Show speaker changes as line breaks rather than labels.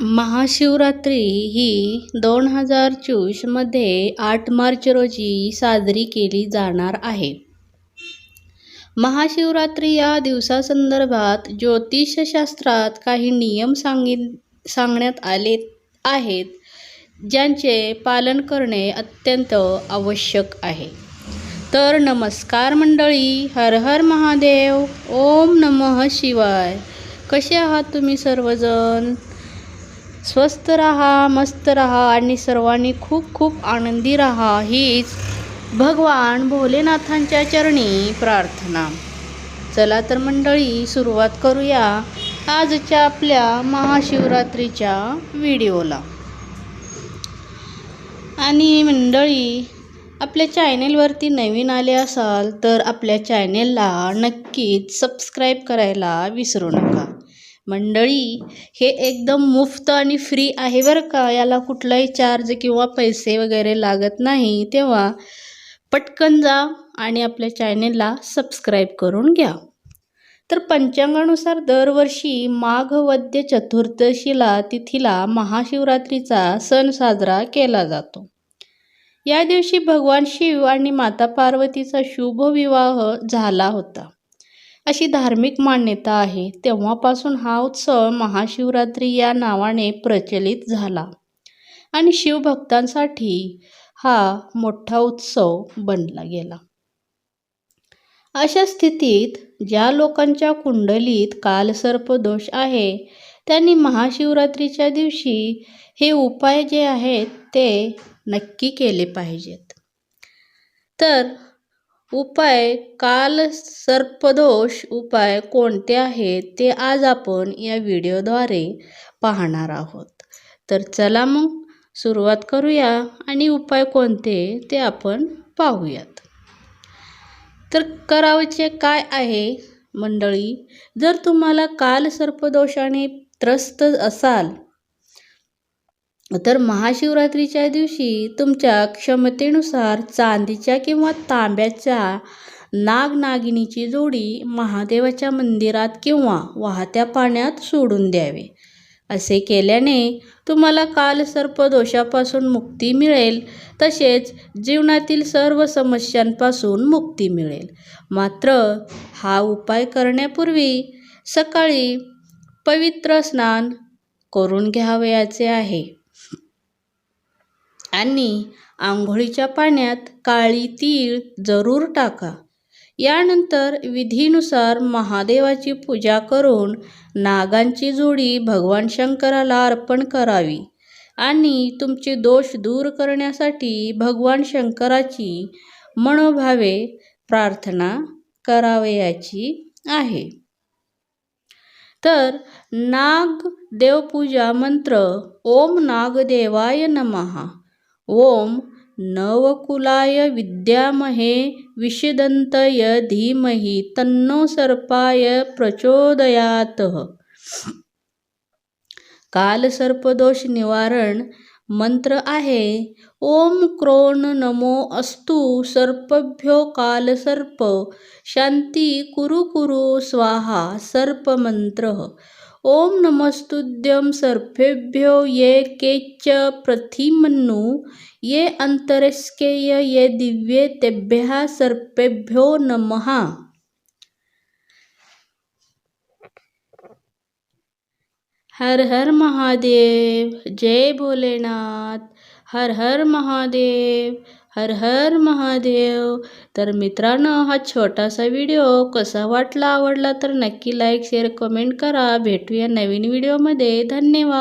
महाशिवरात्री ही दोन हजार चोवीसमध्ये आठ मार्च रोजी साजरी केली जाणार आहे. महाशिवरात्री या दिवसासंदर्भात ज्योतिषशास्त्रात काही नियम सांगित सांगण्यात आले आहेत ज्यांचे पालन करणे अत्यंत आवश्यक आहे. तर नमस्कार मंडळी हर हर महादेव ओम नमः शिवाय. कसे आहात तुम्ही सर्वजण? स्वस्त राहा मस्त राहा आणि सर्वांनी खूप खूप आनंदी राहा हीच भगवान भोलेनाथांच्या चरणी प्रार्थना. चला तर मंडळी सुरुवात करूया आजच्या आपल्या महाशिवरात्रीच्या व्हिडिओला. आणि मंडळी आपल्या चॅनेलवरती नवीन आले असाल तर आपल्या चॅनेलला नक्कीच सबस्क्राईब करायला विसरू नका. मंडळी हे एकदम मुफ्त आणि फ्री आहे बरं का? याला कुठलाही चार्ज किंवा पैसे वगैरे लागत नाही. तेव्हा पटकन जा आणि आपल्या चॅनेलला सबस्क्राईब करून घ्या. तर पंचांगानुसार दरवर्षी माघ वद्य चतुर्दशीला तिथीला महाशिवरात्रीचा सण साजरा केला जातो. या दिवशी भगवान शिव आणि माता पार्वतीचा शुभ विवाह झाला होता. अशी धार्मिक मान्यता आहे. तेव्हापासून हा उत्सव महाशिवरात्री या नावाने प्रचलित झाला. आणि शिवभक्तांसाठी हा मोठा उत्सव बनला गेला. अशा स्थितीत ज्या लोकांच्या कुंडलीत कालसर्पदोष आहे त्यांनी महाशिवरात्रीच्या दिवशी हे उपाय जे आहेत ते नक्की केले पाहिजेत. तर उपाय काल सर्पदोष उपाय कोणते आहेत ते आज आपण या व्हिडिओद्वारे पाहणार आहोत. तर चला मग सुरुवात करूया आणि उपाय कोणते ते आपण पाहूयात. तर करावचे काय आहे? मंडळी जर तुम्हाला काल सर्पदोषाने त्रस्त असाल तर महाशिवरात्रीच्या दिवशी तुमच्या क्षमतेनुसार चांदीच्या किंवा तांब्याच्या नागनागिनीची जोडी महादेवाच्या मंदिरात किंवा वाहत्या पाण्यात सोडून द्यावे. असे केल्याने तुम्हाला कालसर्प दोषापासून मुक्ती मिळेल तसेच जीवनातील सर्व समस्यांपासून मुक्ती मिळेल. मात्र हा उपाय करण्यापूर्वी सकाळी पवित्र स्नान करून घ्यावयाचे आहे. आणि आंघोळीच्या पाण्यात काळी तीळ जरूर टाका. यानंतर विधीनुसार महादेवाची पूजा करून नागांची जोडी भगवान शंकराला अर्पण करावी आणि तुमचे दोष दूर करण्यासाठी भगवान शंकराची मनोभावे प्रार्थना करावयाची आहे. तर नाग देवपूजा मंत्र ओम नागदेवाय नमहा ओम नवकुलाय विद्यामहे विषदंतय धीमहि तन्नो सर्पाय प्रचोदयात. कालसर्पदोष निवारण मंत्र आहे. ओम क्रोण नमो अस्तु सर्पभ्यो कालसर्प शांती कुरु कुरु स्वाहा सर्पमंत्र ओम नमस्तुद्यम सर्पेभ्यो ये केच प्रथिमन्नु ये अंतरस्केय ये दिव्ये, तेभ्य सर्पेभ्यो नमः। हर हर महादेव, जय भोलेनाथ। हर हर महादेव हर हर महादेव. तर मित्रांनो हा छोटासा व्हिडिओ कसा वाटला? आवडला तर नक्की लाईक शेअर कमेंट करा. भेटूया नवीन व्हिडिओमध्ये. धन्यवाद.